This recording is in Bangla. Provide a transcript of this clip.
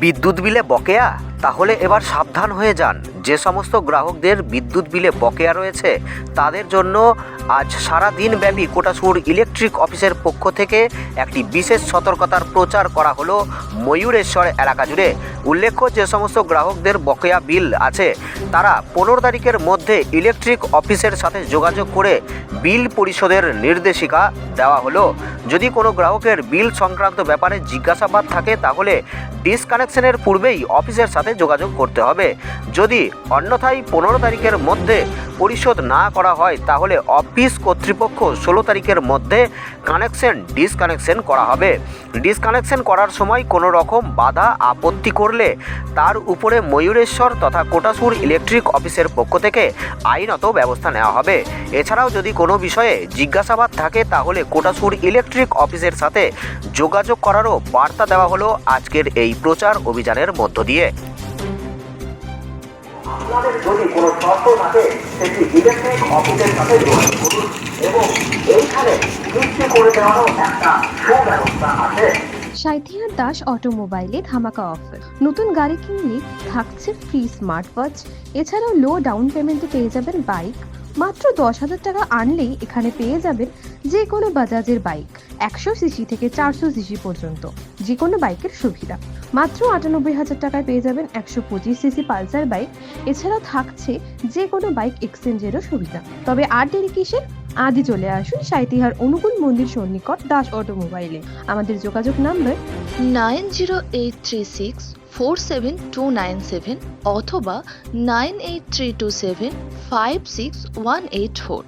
বিদ্যুৎ বিলে বকেয়া? তাহলে এবার সাবধান হয়ে যান। যে সমস্ত গ্রাহকদের বিদ্যুৎ বিলে বকেয়া রয়েছে, তাদের জন্য আজ সারা দিন ব্যাপী কোটাসুর ইলেকট্রিক অফিসের পক্ষ থেকে একটি বিশেষ সতর্কতার প্রচার করা হলো ময়ূরেশ্বর এলাকা জুড়ে। উল্লেখ্য, যে সমস্ত গ্রাহকদের বকেয়া বিল আছে, তারা পনেরো তারিখের মধ্যে ইলেকট্রিক অফিসের সাথে যোগাযোগ করে বিল পরিশোধের নির্দেশিকা দেওয়া হলো। যদি কোনো গ্রাহকের বিল সংক্রান্ত ব্যাপারে জিজ্ঞাসাবাদ থাকে, তাহলে ডিসকানেকশনের পূর্বেই অফিসের সাথে যোগাযোগ করতে হবে। যদি অন্যথায় পনেরো তারিখের মধ্যে পরিশোধ না করা হয়, তাহলে অফিস কর্তৃপক্ষ ষোলো তারিখের মধ্যে কানেকশন ডিসকানেকশন করা হবে। ডিসকানেকশন করার সময় কোনো রকম বাধা আপত্তি করলে তার উপরে ময়ূরেশ্বর তথা কোটাসুর ইলেকট্রিক অফিসের পক্ষ থেকে আইনত ব্যবস্থা নেওয়া হবে। এছাড়াও যদি কোনো বিষয়ে জিজ্ঞাসাবাদ থাকে, তাহলে কোটাসুর ইলেকট্রিক অফিসের সাথে যোগাযোগ করারও বার্তা দেওয়া হলো আজকের এই প্রচার অভিযানের মধ্য দিয়ে। আপনাদের যদি কোনো শর্ত থাকে সেটি ইলেকট্রিক অফিসের সাথে যোগাযোগ করুন এবং এইখানে নিশ্চয় করে দেওয়ারও একটা সুব্যবস্থা আছে। সাইথিয়ার দাস অটোমোবাইলে ধামাকা অফার। নতুন গাড়ি কিনলে থাকছে ফ্রি স্মার্ট ওয়াচ এছাড়াও লো ডাউন পেমেন্টে পেয়ে যাবেন বাইক মাত্র দশ হাজার টাকা আনলেই এখানে পেয়ে যাবেন যে কোনো বাজাজের বাইক একশো সিসি থেকে চারশো সিসি পর্যন্ত যে কোনো বাইকের সুবিধা। মাত্র আটানব্বই হাজার টাকায় পেয়ে যাবেন একশো পঁচিশ সিসি পালসার বাইক। এছাড়াও থাকছে যে কোনো বাইক এক্সচেঞ্জেরও সুবিধা। তবে আর দেরি কিসের আজই চলে আসুন সাইতিহার অনুকূল মন্দির সন্নিকট দাস অটোমোবাইলে। আমাদের যোগাযোগ number nine zero eight three six four seven two nine seven অথবা nine eight three two seven five six one eight four.